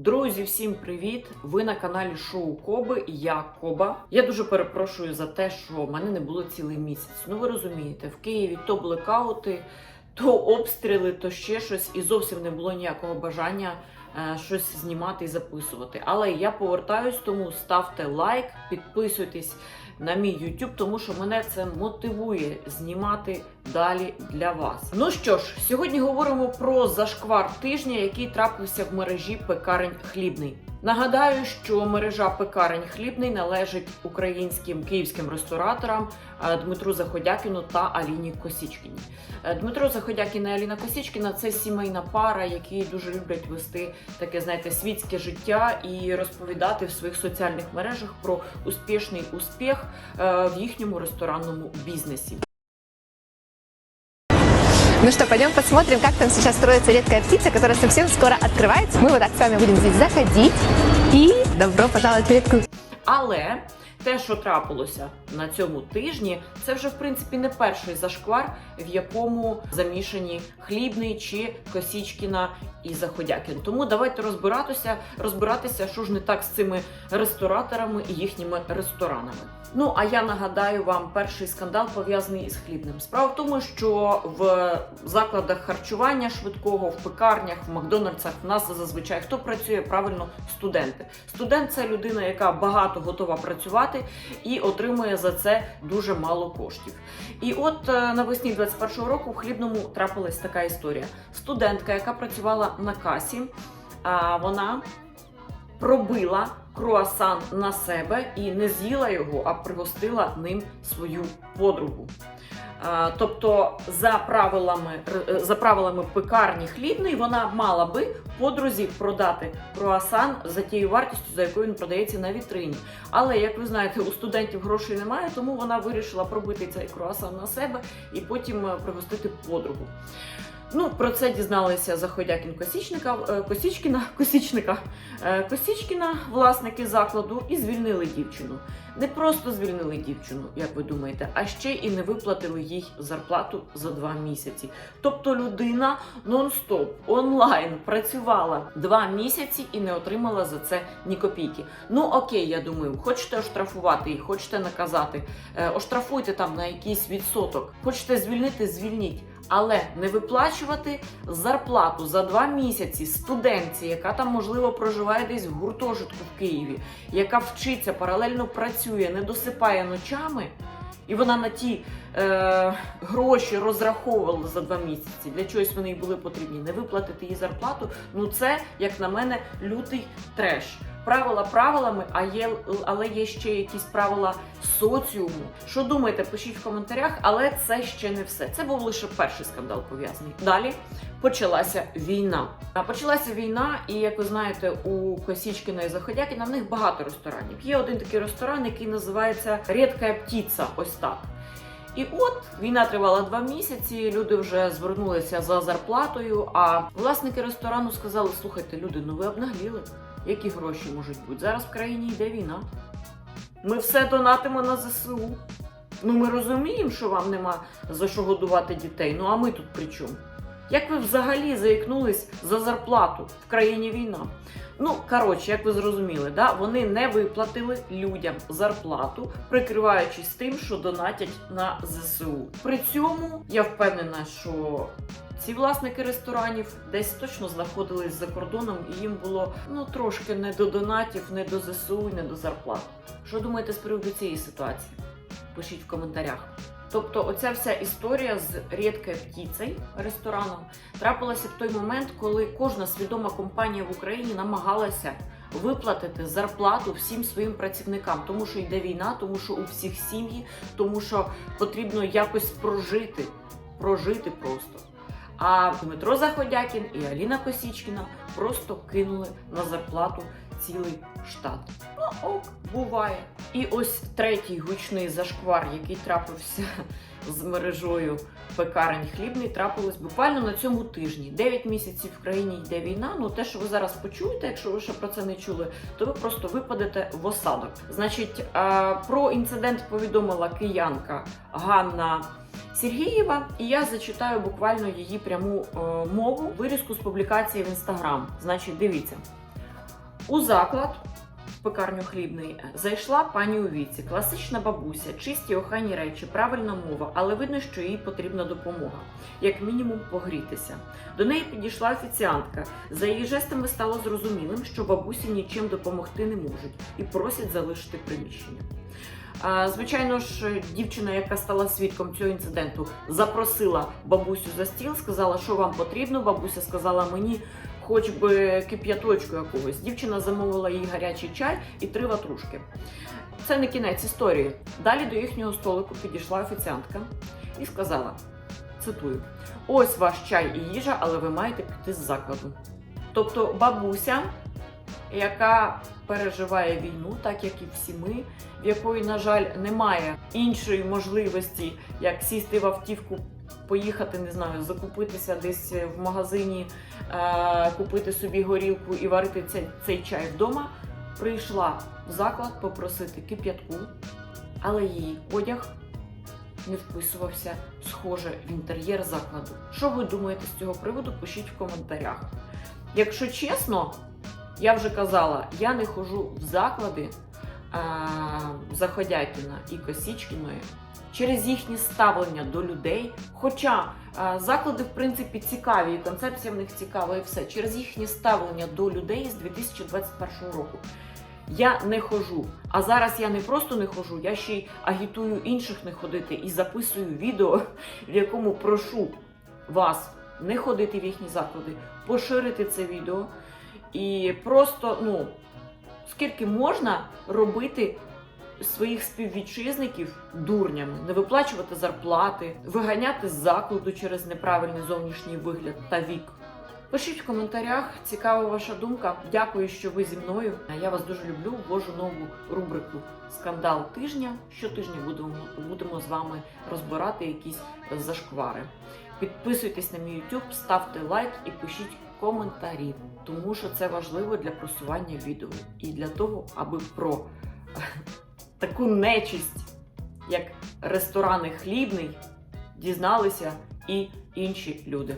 Друзі, всім привіт! Ви на каналі Шоу Коби. Я Коба. Я дуже перепрошую за те, що в мене не було цілий місяць. Ну ви розумієте, в Києві то блекаути, то обстріли, то ще щось, і зовсім не було ніякого бажання е, щось знімати і записувати. Але я повертаюсь, тому ставте лайк, підписуйтесь на мій YouTube, тому що мене це мотивує знімати далі для вас. Ну що ж, сьогодні говоримо про зашквар тижня, який трапився в мережі пекарень хлібний. Нагадаю, що мережа пекарень хлібний належить українським київським рестораторам е, Дмитру Заходякіну та Аліні Косічкіні. Е, Дмитро Заходякін і Аліна Косічкіна це сімейна пара, які дуже люблять вести таке, знаєте, світське життя і розповідати в своїх соціальних мережах про успішний успіх е, в їхньому ресторанному бізнесі. Ну что, пойдем посмотрим, как там сейчас строится редкая птица, которая совсем скоро открывается. Мы вот так с вами будем здесь заходить. И добро пожаловать в редкую Але те, що трапилося на цьому тижні, це вже в принципі не перший зашквар, в якому замішані хлібний чи Косічкіна і Заходякін. Тому давайте розбиратися, розбиратися, що ж не так з цими рестораторами і їхніми ресторанами. Ну а я нагадаю вам перший скандал пов'язаний із хлібним. Справа в тому, що в закладах харчування швидкого, в пекарнях, в Макдональдсах в нас зазвичай хто працює правильно студенти. Студент це людина, яка багато готова працювати і отримує за це дуже мало коштів. І от е, навесні 21-го року в хлібному трапилась така історія. Студентка, яка працювала на касі, вона пробила круасан на себе і не з'їла його, а пригостила ним свою подругу. Тобто, за правилами, за правилами пекарні хлібної, вона мала би подрузі продати круасан за тією вартістю, за якою він продається на вітрині. Але як ви знаєте, у студентів грошей немає, тому вона вирішила пробити цей круасан на себе і потім е, пригостити подругу. Ну, про це дізналися Заходякін Косічника, е, Косічкіна, Косічника, е, Косічкіна, власники закладу, і звільнили дівчину. Не просто звільнили дівчину, як ви думаєте, а ще і не виплатили їй зарплату за два місяці. Тобто людина нон-стоп онлайн працювала два місяці і не отримала за це ні копійки. Ну окей, я думаю, хочете оштрафувати їх, хочете наказати, е, оштрафуйте там на якийсь відсоток, хочете звільнити, звільніть. Але не виплачувати зарплату за два місяці студентці, яка там можливо проживає десь в гуртожитку в Києві, яка вчиться, паралельно працює, не досипає ночами, і вона на ті е, гроші розраховувала за два місяці. Для чогось вони їй були потрібні. Не виплатити їй зарплату. Ну це, як на мене, лютий треш. Правила правилами, а є, але є ще якісь правила соціуму. Що думаєте, пишіть в коментарях, але це ще не все. Це був лише перший скандал пов'язаний. Далі почалася війна. А почалася війна, і як ви знаєте, у Косічкіна і Заходякіна в них багато ресторанів. Є один такий ресторан, який називається Рідка птиця. Ось так. І от війна тривала два місяці. Люди вже звернулися за зарплатою. А власники ресторану сказали: слухайте, люди, ну ви обнагліли. Які гроші можуть бути? Зараз в країні йде війна. Ми все донатимо на ЗСУ. Ну ми розуміємо, що вам нема за що годувати дітей. Ну а ми тут при чому? Як ви взагалі заікнулись за зарплату в країні війна? Ну, коротше, як ви зрозуміли, да? вони не виплатили людям зарплату, прикриваючись тим, що донатять на ЗСУ. При цьому я впевнена, що ці власники ресторанів десь точно знаходились за кордоном, і їм було ну трошки не до донатів, не до ЗСУ не до зарплат. Що думаєте з приводу цієї ситуації? Пишіть в коментарях. Тобто, оця вся історія з рідкою птицею рестораном трапилася в той момент, коли кожна свідома компанія в Україні намагалася виплатити зарплату всім своїм працівникам, тому що йде війна, тому що у всіх сім'ї, тому що потрібно якось прожити, прожити просто. А Дмитро Заходякін і Аліна Косічкіна просто кинули на зарплату цілий штат. Ок, буває. І ось третій гучний зашквар, який трапився з мережою пекарень хлібний, трапилось буквально на цьому тижні. Дев'ять місяців в країні йде війна. Ну те, що ви зараз почуєте, якщо ви ще про це не чули, то ви просто випадете в осадок. Значить, про інцидент повідомила киянка Ганна. Сергієва, і я зачитаю буквально її пряму е, мову вирізку з публікації в інстаграм. Значить, дивіться. У заклад пекарню хлібний зайшла пані у віці, класична бабуся, чисті охайні речі, правильна мова, але видно, що їй потрібна допомога, як мінімум погрітися. До неї підійшла офіціантка. За її жестами стало зрозумілим, що бабусі нічим допомогти не можуть і просять залишити приміщення. Звичайно ж, дівчина, яка стала свідком цього інциденту, запросила бабусю за стіл, сказала, що вам потрібно. Бабуся сказала мені, хоч би кип'яточку якогось. Дівчина замовила їй гарячий чай і три ватрушки. Це не кінець історії. Далі до їхнього столику підійшла офіціантка і сказала: цитую: ось ваш чай і їжа, але ви маєте піти з закладу. Тобто бабуся, яка переживає війну, так як і всі ми, в якої, на жаль, немає іншої можливості, як сісти в автівку, поїхати, не знаю, закупитися десь в магазині, е- купити собі горілку і варити цей, цей чай вдома, прийшла в заклад попросити кип'ятку, але її одяг не вписувався схоже в інтер'єр закладу. Що ви думаєте з цього приводу? Пишіть в коментарях. Якщо чесно, я вже казала, я не ходжу в заклади а, Заходякіна і Косічкіної через їхнє ставлення до людей. Хоча а, заклади, в принципі, цікаві, і концепція в них цікава, і все. Через їхнє ставлення до людей з 2021 року. Я не хожу. А зараз я не просто не хожу, я ще й агітую інших не ходити і записую відео, в якому прошу вас не ходити в їхні заклади, поширити це відео. І просто, ну, скільки можна робити своїх співвітчизників дурнями, не виплачувати зарплати, виганяти з закладу через неправильний зовнішній вигляд та вік. Пишіть в коментарях, цікава ваша думка. Дякую, що ви зі мною. Я вас дуже люблю. Ввожу нову рубрику Скандал тижня. Щотижня будемо, будемо з вами розбирати якісь зашквари. Підписуйтесь на мій YouTube, ставте лайк і пишіть коментарі, тому що це важливо для просування відео і для того, аби про таку нечисть, як ресторани хлібний, дізналися і інші люди.